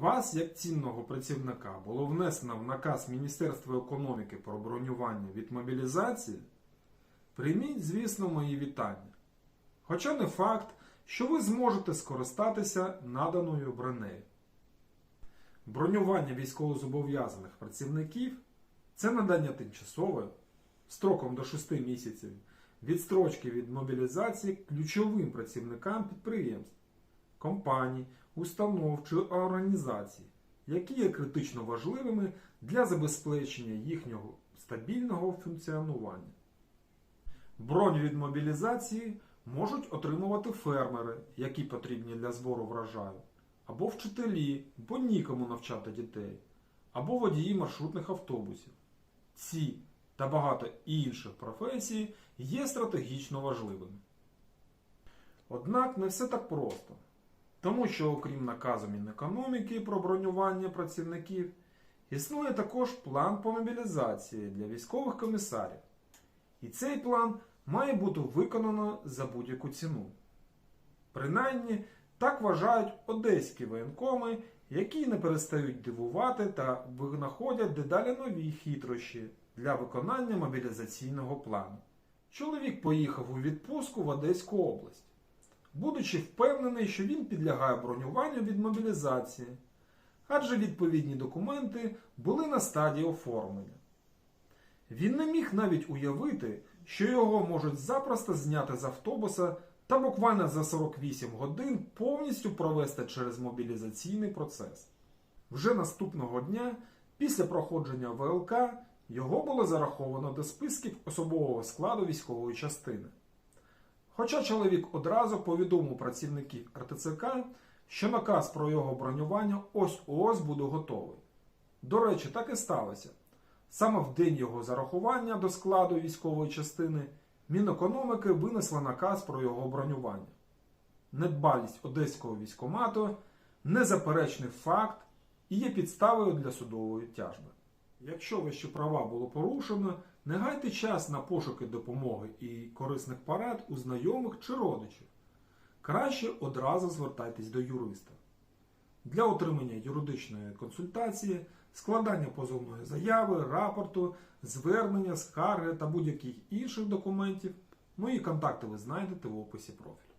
Вас, як цінного працівника, було внесено в наказ Міністерства економіки про бронювання від мобілізації, прийміть, звісно, мої вітання. Хоча не факт, що ви зможете скористатися наданою бронею. Бронювання військовозобов'язаних працівників це надання тимчасової строком до 6 місяців відстрочки від мобілізації ключовим працівникам підприємств, компаній, установ чи організацій, які є критично важливими для забезпечення їхнього стабільного функціонування. Бронь від мобілізації можуть отримувати фермери, які потрібні для збору врожаю, або вчителі, бо нікому навчати дітей, або водії маршрутних автобусів. Ці та багато інших професій є стратегічно важливими. Однак не все так просто, тому що, окрім наказу Мінекономіки про бронювання працівників, існує також план по мобілізації для військових комісарів. І цей план має бути виконано за будь-яку ціну. Принаймні, так вважають одеські воєнкоми, які не перестають дивувати та винаходять дедалі нові хитрощі для виконання мобілізаційного плану. Чоловік поїхав у відпустку в Одеську область, будучи впевнений, що він підлягає бронюванню від мобілізації, адже відповідні документи були на стадії оформлення. Він не міг навіть уявити, що його можуть запросто зняти з автобуса та буквально за 48 годин повністю провести через мобілізаційний процес. Вже наступного дня, після проходження ВЛК, його було зараховано до списків особового складу військової частини. Хоча чоловік одразу повідомив працівників РТЦК, що наказ про його бронювання ось-ось буде готовий. До речі, так і сталося. Саме в день його зарахування до складу військової частини Мінекономіки винесла наказ про його бронювання. Недбалість одеського військомату незаперечний факт і є підставою для судової тяжби. Якщо ваші права було порушено, не гайте час на пошуки допомоги і корисних порад у знайомих чи родичів. Краще одразу звертайтесь до юриста. Для отримання юридичної консультації, складання позовної заяви, рапорту, звернення, скарги та будь-яких інших документів мої контакти ви знайдете в описі профілю.